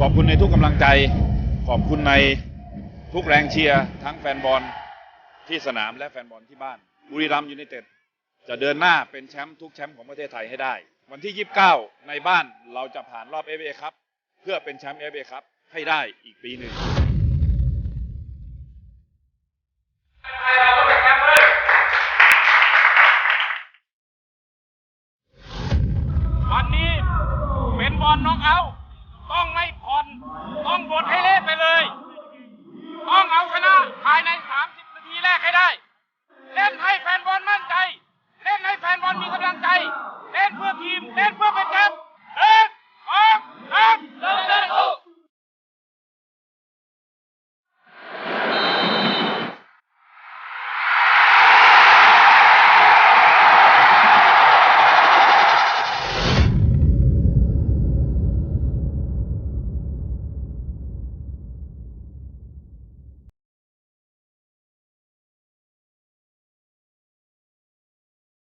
ขอบคุณในทุกกำลังใจ ขอบคุณในทุกแรงเชียร์ทั้งแฟนบอลที่สนามและแฟนบอลที่บ้าน บุรีรัมย์ยูไนเต็ดจะเดินหน้าเป็นแชมป์ทุกแชมป์ของประเทศไทยให้ได้ วันที่ 29 ในบ้านเราจะผ่านรอบเอฟเอครับ เพื่อเป็นแชมป์เอฟเอครับให้ได้อีกปีหนึ่งวันนี้เป็นบอลน้องเอาต้องไม่ on Longboard